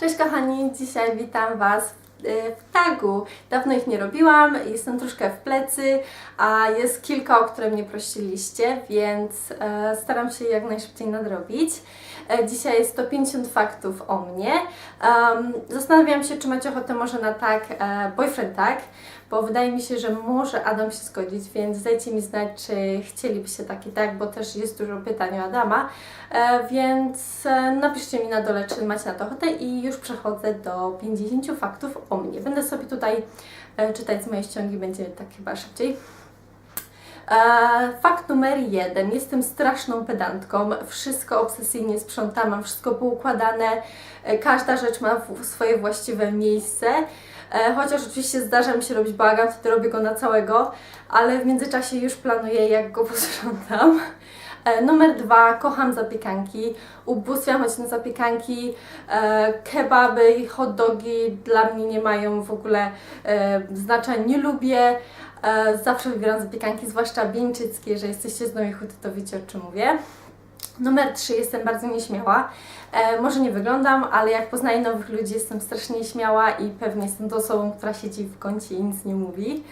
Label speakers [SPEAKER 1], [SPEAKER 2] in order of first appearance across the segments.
[SPEAKER 1] Cześć kochani, dzisiaj witam Was w, y, w tagu. Dawno ich nie robiłam, jestem troszkę w plecy, a jest kilka, o które mnie prosiliście, więc e, staram się jak najszybciej nadrobić. E, dzisiaj jest 150 faktów o mnie. Zastanawiam się, czy macie ochotę może na tak e, boyfriend tag, bo wydaje mi się, że może Adam się zgodzić, więc dajcie mi znać, czy chcielibyście taki tak, bo też jest dużo pytań o Adama, e, więc e, napiszcie mi na dole, czy macie na to ochotę i już przechodzę do 50 faktów o mnie. Będę sobie tutaj e, czytać z mojej ściągi, będzie tak chyba szybciej. Fakt numer jeden. Jestem straszną pedantką. Wszystko obsesyjnie sprzątam, mam wszystko poukładane. Każda rzecz ma swoje właściwe miejsce. E, Chociaż oczywiście zdarza mi się robić bałagan, wtedy robię go na całego, ale w międzyczasie już planuję, jak go posprzątam. E, Numer dwa, kocham zapiekanki. Ubóstwiam choć na zapiekanki. E, kebaby i hot dogi dla mnie nie mają w ogóle znaczenia. Nie lubię. Zawsze wybieram zapiekanki, zwłaszcza wieńczyckie. Jeżeli jesteście z Nowej Huty, to wiecie o czym mówię. Numer 3. Jestem bardzo nieśmiała. E, może nie wyglądam, ale jak poznaję nowych ludzi, jestem strasznie nieśmiała i pewnie jestem tą osobą, która siedzi w kącie i nic nie mówi.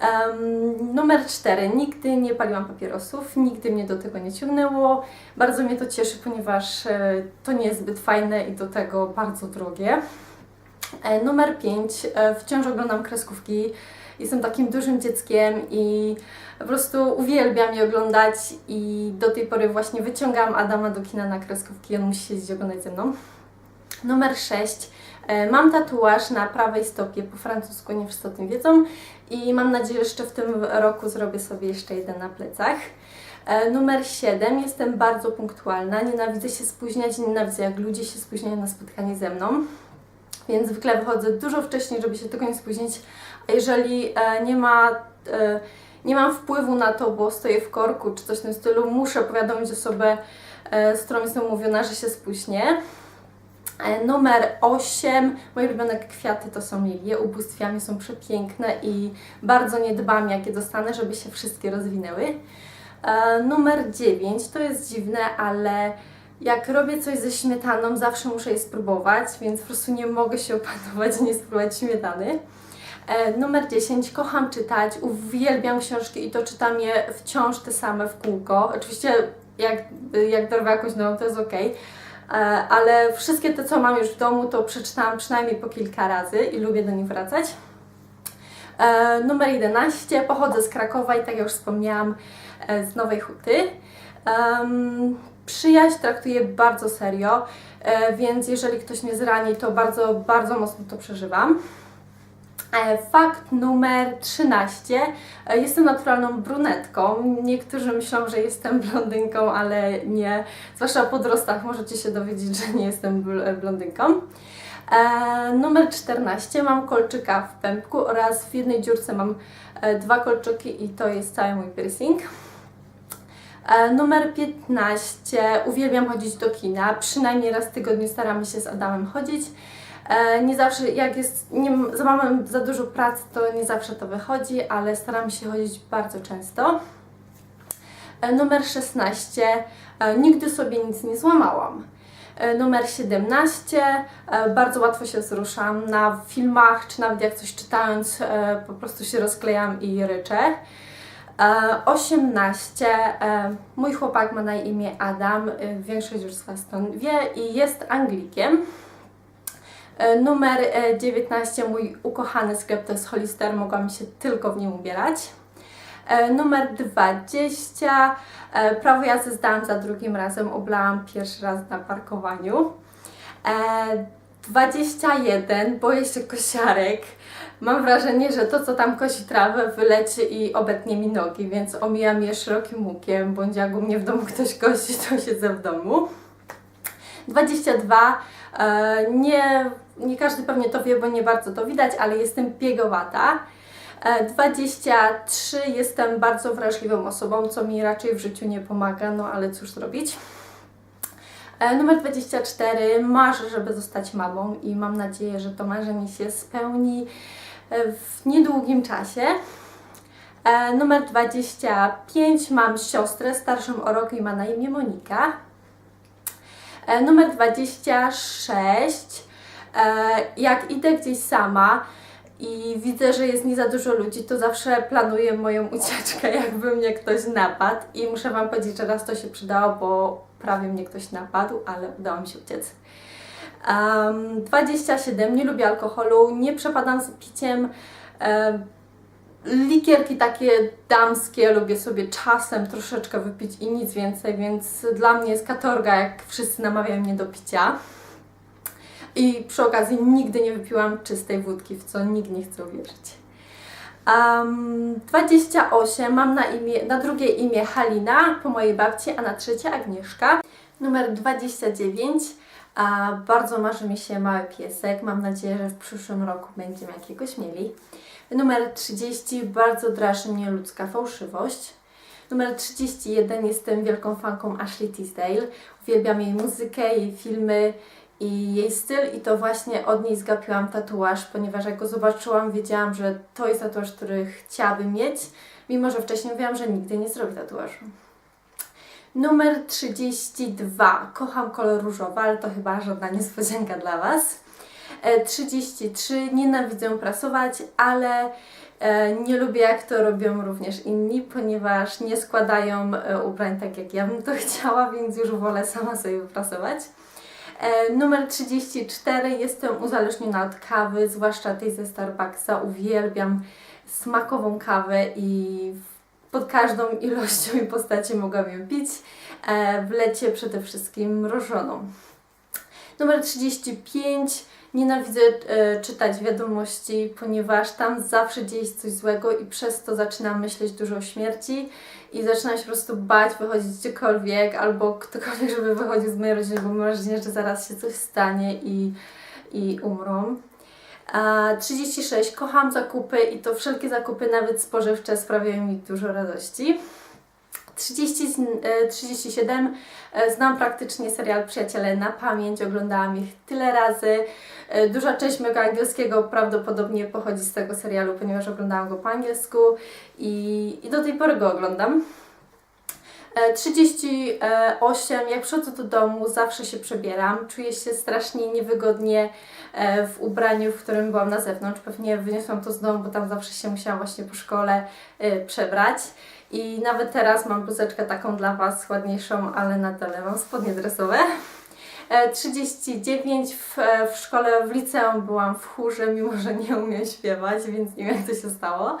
[SPEAKER 1] Em, numer 4. Nigdy nie paliłam papierosów, nigdy mnie do tego nie ciągnęło. Bardzo mnie to cieszy, ponieważ e, to nie jest zbyt fajne i do tego bardzo drogie. E, numer 5. Wciąż oglądam kreskówki. Jestem takim dużym dzieckiem i po prostu uwielbiam je oglądać i do tej pory właśnie wyciągam Adama do kina na kreskówki, on musi siedzieć oglądać ze mną. Numer 6. Mam tatuaż na prawej stopie po francusku, nie wszyscy o tym wiedzą i mam nadzieję, że jeszcze w tym roku zrobię sobie jeszcze jeden na plecach. E, Numer 7. Jestem bardzo punktualna, nienawidzę się spóźniać, nienawidzę jak ludzie się spóźniają na spotkanie ze mną. Więc zwykle wychodzę dużo wcześniej, żeby się tylko nie spóźnić. A jeżeli e, nie ma, e, nie mam wpływu na to, bo stoję w korku czy coś w tym stylu, muszę powiadomić osobę, e, z którą jestem umówiona, że się spóźnię. Numer 8. Moje ulubione kwiaty to są lilie. Ubóstwiami są przepiękne i bardzo nie dbam, jakie dostanę, żeby się wszystkie rozwinęły. Numer 9. To jest dziwne, ale jak robię coś ze śmietaną, zawsze muszę je spróbować, więc po prostu nie mogę się opanować nie spróbować śmietany. E, numer 10. Kocham czytać, uwielbiam książki i to czytam je wciąż te same w kółko. Oczywiście jak, jak dorwę jakąś nową, to jest ok. Ale wszystkie te, co mam już w domu, to przeczytałam przynajmniej po kilka razy i lubię do nich wracać. E, numer 11. Pochodzę z Krakowa i tak jak już wspomniałam, e, z Nowej Huty. Przyjaźń traktuję bardzo serio, e, więc jeżeli ktoś mnie zrani, to bardzo, bardzo mocno to przeżywam. E, Fakt numer 13. E, Jestem naturalną brunetką. Niektórzy myślą, że jestem blondynką, ale nie. Zwłaszcza po podrostach możecie się dowiedzieć, że nie jestem bl- blondynką. Numer 14. Mam kolczyka w pępku oraz w jednej dziurce mam dwa kolczyki i to jest cały mój piercing. E, Numer 15. Uwielbiam chodzić do kina. Przynajmniej raz w tygodniu staramy się z Adamem chodzić. E, Nie zawsze, jak jest, nie, za mamy za dużo pracy, to nie zawsze to wychodzi, ale staramy się chodzić bardzo często. E, Numer 16. E, Nigdy sobie nic nie złamałam. Numer 17. E, Bardzo łatwo się wzruszam. Na filmach, czy nawet jak coś czytając, po prostu się rozklejam i ryczę. E, 18. E, Mój chłopak ma na imię Adam. E, Większość już z Was to wie i jest Anglikiem. E, Numer e, 19. Mój ukochany sklep to jest Hollister. Mogłam się tylko w nim ubierać. E, Numer 20. E, Prawo jazdy zdałam za drugim razem. Oblałam pierwszy raz na parkowaniu. E, 21. Boję się kosiarek. Mam wrażenie, że to, co tam kosi trawę, wyleci i obetnie mi nogi, więc omijam je szerokim łukiem, bądź jak u mnie w domu ktoś kosi, to siedzę w domu. 22. E, nie, nie każdy pewnie to wie, bo nie bardzo to widać, ale jestem piegowata. E, 23. Jestem bardzo wrażliwą osobą, co mi raczej w życiu nie pomaga, no ale cóż zrobić. E, Numer 24. Marzę, żeby zostać mamą i mam nadzieję, że to marzenie się spełni e, w niedługim czasie. E, Numer 25. Mam siostrę starszą o rok i ma na imię Monika. E, Numer 26. E, jak idę gdzieś sama i widzę, że jest nie za dużo ludzi, to zawsze planuję moją ucieczkę, jakby mnie ktoś napadł. I muszę Wam powiedzieć, że raz to się przydało, bo prawie mnie ktoś napadł, ale udało mi się uciec. Um, 27, nie lubię alkoholu, nie przepadam z piciem. Likierki takie damskie lubię sobie czasem troszeczkę wypić i nic więcej, więc dla mnie jest katorga, jak wszyscy namawiają mnie do picia. I przy okazji nigdy nie wypiłam czystej wódki, w co nikt nie chce uwierzyć. Um, 28, mam na, imię, na drugie imię Halina po mojej babci, a na trzecie Agnieszka. Numer 29, a bardzo marzy mi się mały piesek. Mam nadzieję, że w przyszłym roku będziemy jakiegoś mieli. Numer 30, bardzo draży mnie ludzka fałszywość. Numer 31, jestem wielką fanką Ashley Tisdale. Uwielbiam jej muzykę, jej filmy i jej styl i to właśnie od niej zgapiłam tatuaż, ponieważ jak go zobaczyłam, wiedziałam, że to jest tatuaż, który chciałabym mieć, mimo że wcześniej mówiłam, że nigdy nie zrobię tatuażu. Numer 32. Kocham kolor różowy, ale to chyba żadna niespodzianka dla Was. E, 33. Nienawidzę prasować, ale e, nie lubię jak to robią również inni, ponieważ nie składają e, ubrań tak jak ja bym to chciała, więc już wolę sama sobie wyprasować. E, numer 34. Jestem uzależniona od kawy, zwłaszcza tej ze Starbucksa. Uwielbiam smakową kawę i pod każdą ilością i postacią mogłam ją pić. E, w lecie przede wszystkim mrożoną. Numer 35. Nienawidzę e, czytać wiadomości, ponieważ tam zawsze dzieje się coś złego i przez to zaczynam myśleć dużo o śmierci i zaczynam się po prostu bać wychodzić gdziekolwiek albo ktokolwiek, żeby wychodził z mojej rodziny, bo mam wrażenie, że zaraz się coś stanie i, i umrą. A 36. Kocham zakupy i to wszelkie zakupy, nawet spożywcze, sprawiają mi dużo radości. 30, e, 37. E, Znam praktycznie serial Przyjaciele na pamięć, oglądałam ich tyle razy. E, Duża część mojego angielskiego prawdopodobnie pochodzi z tego serialu, ponieważ oglądałam go po angielsku i, i do tej pory go oglądam. E, 38. Jak przychodzę do domu, zawsze się przebieram. Czuję się strasznie niewygodnie e, w ubraniu, w którym byłam na zewnątrz. Pewnie wyniosłam to z domu, bo tam zawsze się musiałam właśnie po szkole e, przebrać. I nawet teraz mam bluzeczkę taką dla Was, ładniejszą, ale na dole mam spodnie dresowe. E, 39 w, e, w szkole, w liceum byłam w chórze, mimo że nie umiem śpiewać, więc nie wiem jak to się stało.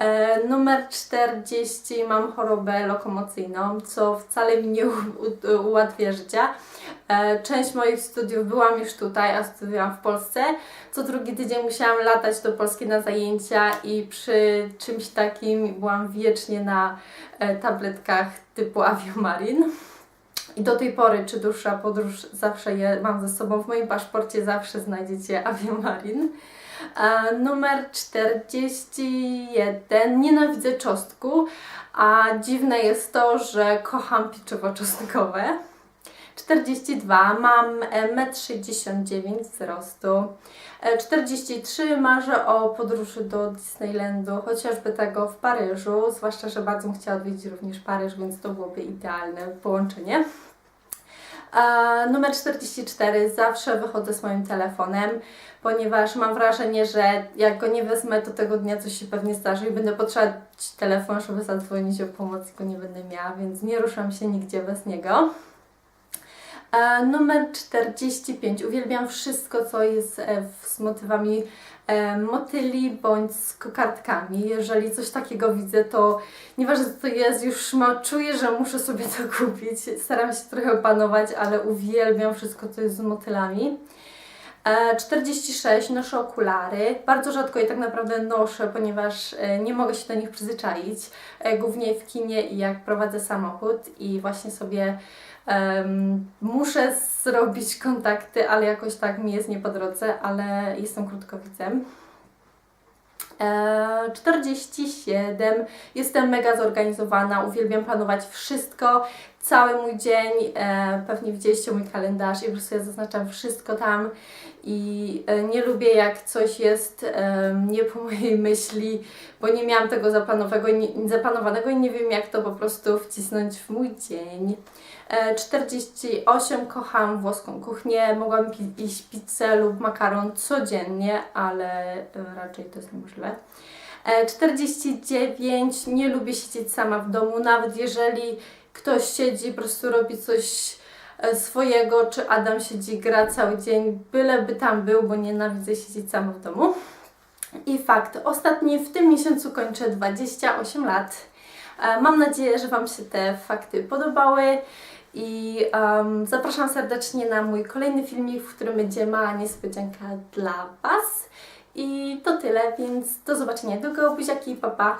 [SPEAKER 1] E, numer 40 mam chorobę lokomocyjną, co wcale mi nie ułatwia życia. E, część moich studiów byłam już tutaj, a studiowałam w Polsce. Co drugi tydzień musiałam latać do Polski na zajęcia i przy czymś takim byłam wiecznie na e, tabletkach typu Aviomarin. I do tej pory, czy dłuższa podróż, zawsze je mam ze sobą. W moim paszporcie zawsze znajdziecie Aviomarin. E, numer 41. Nienawidzę czosnku, a dziwne jest to, że kocham pieczywo czosnkowe. 42. Mam e, 1,69 m wzrostu. E, 43. Marzę o podróży do Disneylandu, chociażby tego w Paryżu, zwłaszcza, że bardzo bym chciała odwiedzić również Paryż, więc to byłoby idealne połączenie. Numer 44. Zawsze wychodzę z moim telefonem, ponieważ mam wrażenie, że jak go nie wezmę, to tego dnia coś się pewnie zdarzy i będę potrzebować telefon, żeby zadzwonić o pomoc go nie będę miała, więc nie ruszam się nigdzie bez niego. E, numer 45. Uwielbiam wszystko, co jest e, z motywami e, motyli bądź z kokardkami. Jeżeli coś takiego widzę, to nieważne co to jest, już ma, czuję, że muszę sobie to kupić. Staram się trochę opanować, ale uwielbiam wszystko, co jest z motylami. E, 46. Noszę okulary. Bardzo rzadko je tak naprawdę noszę, ponieważ nie mogę się do nich przyzwyczaić. Głównie w kinie i jak prowadzę samochód i właśnie sobie em, muszę zrobić kontakty, ale jakoś tak mi jest nie po drodze, ale jestem krótkowidzem. E, 47. Jestem mega zorganizowana, uwielbiam planować wszystko, cały mój dzień. E, pewnie widzieliście mój kalendarz i po prostu ja zaznaczam wszystko tam i e, nie lubię jak coś jest e, nie po mojej myśli, bo nie miałam tego zaplanowanego i nie wiem jak to po prostu wcisnąć w mój dzień. E, 48 kocham włoską kuchnię, mogłam iść pizzę lub makaron codziennie, ale e, raczej to jest niemożliwe. E, 49 nie lubię siedzieć sama w domu, nawet jeżeli ktoś siedzi, po prostu robi coś e, swojego, czy Adam siedzi, gra cały dzień, byleby tam był, bo nienawidzę siedzieć sama w domu. I fakt, ostatni w tym miesiącu kończę 28 lat. E, Mam nadzieję, że Wam się te fakty podobały i em, zapraszam serdecznie na mój kolejny filmik, w którym będzie mała niespodzianka dla Was. I to tyle, więc do zobaczenia niedługo. Buziaki, pa pa!